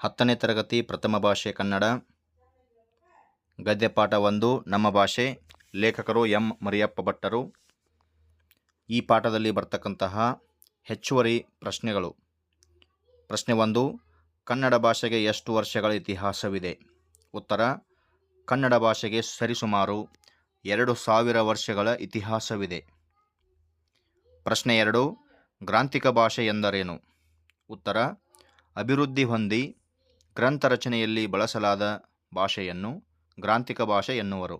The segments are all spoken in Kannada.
ಹತ್ತನೇ ತರಗತಿ ಪ್ರಥಮ ಭಾಷೆ ಕನ್ನಡ. ಗದ್ಯಪಾಠ ಒಂದು, ನಮ್ಮ ಭಾಷೆ. ಲೇಖಕರು ಎಂ. ಮರಿಯಪ್ಪ ಭಟ್ಟರು. ಈ ಪಾಠದಲ್ಲಿ ಬರ್ತಕ್ಕಂತಹ ಹೆಚ್ಚುವರಿ ಪ್ರಶ್ನೆಗಳು. ಪ್ರಶ್ನೆ ಒಂದು, ಕನ್ನಡ ಭಾಷೆಗೆ ಎಷ್ಟು ವರ್ಷಗಳ ಇತಿಹಾಸವಿದೆ? ಉತ್ತರ, ಕನ್ನಡ ಭಾಷೆಗೆ ಸರಿಸುಮಾರು ಎರಡು ಸಾವಿರ ವರ್ಷಗಳ ಇತಿಹಾಸವಿದೆ. ಪ್ರಶ್ನೆ ಎರಡು, ಗ್ರಾಂಥಿಕ ಭಾಷೆ ಎಂದರೇನು? ಉತ್ತರ, ಅಭಿವೃದ್ಧಿ ಹೊಂದಿ ಗ್ರಂಥ ರಚನೆಯಲ್ಲಿ ಬಳಸಲಾದ ಭಾಷೆಯನ್ನು ಗ್ರಾಂಥಿಕ ಭಾಷೆ ಎನ್ನುವರು.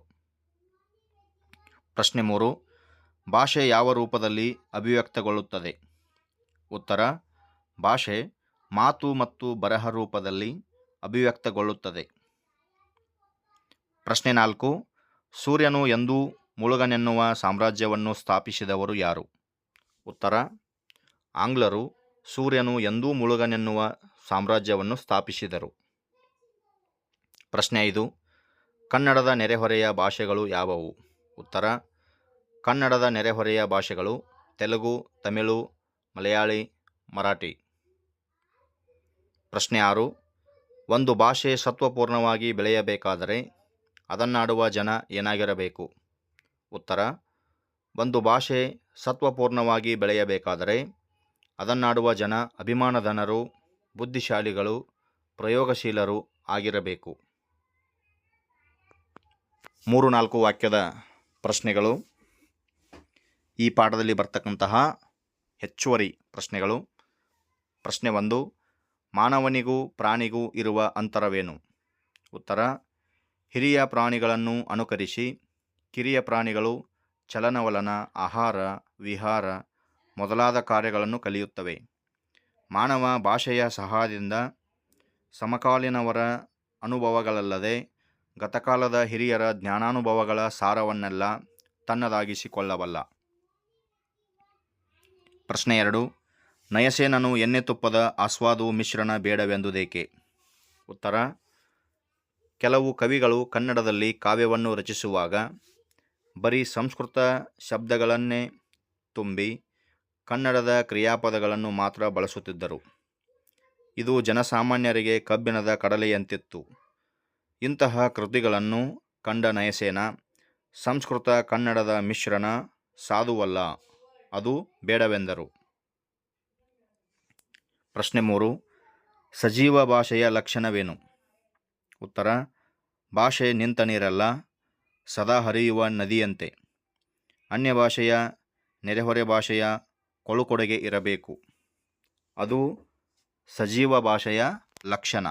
ಪ್ರಶ್ನೆ ಮೂರು, ಭಾಷೆ ಯಾವ ರೂಪದಲ್ಲಿ ಅಭಿವ್ಯಕ್ತಗೊಳ್ಳುತ್ತದೆ? ಉತ್ತರ, ಭಾಷೆ ಮಾತು ಮತ್ತು ಬರಹ ರೂಪದಲ್ಲಿ ಅಭಿವ್ಯಕ್ತಗೊಳ್ಳುತ್ತದೆ. ಪ್ರಶ್ನೆ ನಾಲ್ಕು, ಸೂರ್ಯನು ಎಂದೂ ಮುಳುಗನೆನ್ನುವ ಸಾಮ್ರಾಜ್ಯವನ್ನು ಸ್ಥಾಪಿಸಿದವರು ಯಾರು? ಉತ್ತರ, ಆಂಗ್ಲರು ಸೂರ್ಯನು ಎಂದೂ ಮುಳುಗನೆನ್ನುವ ಸಾಮ್ರಾಜ್ಯವನ್ನು ಸ್ಥಾಪಿಸಿದರು. ಪ್ರಶ್ನೆ ಐದು, ಕನ್ನಡದ ನೆರೆಹೊರೆಯ ಭಾಷೆಗಳು ಯಾವುವು? ಉತ್ತರ, ಕನ್ನಡದ ನೆರೆಹೊರೆಯ ಭಾಷೆಗಳು ತೆಲುಗು, ತಮಿಳು, ಮಲಯಾಳಿ, ಮರಾಠಿ. ಪ್ರಶ್ನೆ ಆರು, ಒಂದು ಭಾಷೆ ಸತ್ವಪೂರ್ಣವಾಗಿ ಬೆಳೆಯಬೇಕಾದರೆ ಅದನ್ನಾಡುವ ಜನ ಏನಾಗಿರಬೇಕು? ಉತ್ತರ, ಒಂದು ಭಾಷೆ ಸತ್ವಪೂರ್ಣವಾಗಿ ಬೆಳೆಯಬೇಕಾದರೆ ಅದನ್ನಾಡುವ ಜನ ಅಭಿಮಾನಧನರು ಬುದ್ಧಿಶಾಲಿಗಳು, ಪ್ರಯೋಗಶೀಲರು ಆಗಿರಬೇಕು. ಮೂರು ನಾಲ್ಕು ವಾಕ್ಯದ ಪ್ರಶ್ನೆಗಳು. ಈ ಪಾಠದಲ್ಲಿ ಬರ್ತಕ್ಕಂತಹ ಹೆಚ್ಚುವರಿ ಪ್ರಶ್ನೆಗಳು. ಪ್ರಶ್ನೆ ಒಂದು, ಮಾನವನಿಗೂ ಪ್ರಾಣಿಗೂ ಇರುವ ಅಂತರವೇನು? ಉತ್ತರ, ಹಿರಿಯ ಪ್ರಾಣಿಗಳನ್ನು ಅನುಕರಿಸಿ, ಕಿರಿಯ ಪ್ರಾಣಿಗಳು ಚಲನವಲನ, ಆಹಾರ, ವಿಹಾರ ಮೊದಲಾದ ಕಾರ್ಯಗಳನ್ನು ಕಲಿಯುತ್ತವೆ. ಮಾನವ ಭಾಷೆಯ ಸಹಾಯದಿಂದ ಸಮಕಾಲೀನವರ ಅನುಭವಗಳಲ್ಲದೆ ಗತಕಾಲದ ಹಿರಿಯರ ಜ್ಞಾನಾನುಭವಗಳ ಸಾರವನ್ನೆಲ್ಲ ತನ್ನದಾಗಿಸಿಕೊಳ್ಳಬಲ್ಲ. ಪ್ರಶ್ನೆ ಎರಡು, ನಯಸೇನನು ಎಣ್ಣೆ ತುಪ್ಪದ ಆಸ್ವಾದು ಮಿಶ್ರಣ ಬೇಡವೆಂದುದೇಕೆ? ಉತ್ತರ, ಕೆಲವು ಕವಿಗಳು ಕನ್ನಡದಲ್ಲಿ ಕಾವ್ಯವನ್ನು ರಚಿಸುವಾಗ ಬರೀ ಸಂಸ್ಕೃತ ಶಬ್ದಗಳನ್ನೇ ತುಂಬಿ ಕನ್ನಡದ ಕ್ರಿಯಾಪದಗಳನ್ನು ಮಾತ್ರ ಬಳಸುತ್ತಿದ್ದರು. ಇದು ಜನಸಾಮಾನ್ಯರಿಗೆ ಕಬ್ಬಿಣದ ಕಡಲೆಯಂತಿತ್ತು. ಇಂತಹ ಕೃತಿಗಳನ್ನು ಕಂಡ ನಯಸೇನ, ಸಂಸ್ಕೃತ ಕನ್ನಡದ ಮಿಶ್ರಣ ಸಾಧುವಲ್ಲ, ಅದು ಬೇಡವೆಂದರು. ಪ್ರಶ್ನೆ ಮೂರು, ಸಜೀವ ಭಾಷೆಯ ಲಕ್ಷಣವೇನು? ಉತ್ತರ, ಭಾಷೆ ನಿಂತ ನೀರಲ್ಲ, ಸದಾ ಹರಿಯುವ ನದಿಯಂತೆ. ಅನ್ಯ ಭಾಷೆಯ ನೆರೆಹೊರೆ ಭಾಷೆಯ ಕೊಳುಕೊಡೆಗೆ ಇರಬೇಕು. ಅದು ಸಜೀವ ಭಾಷೆಯ ಲಕ್ಷಣ.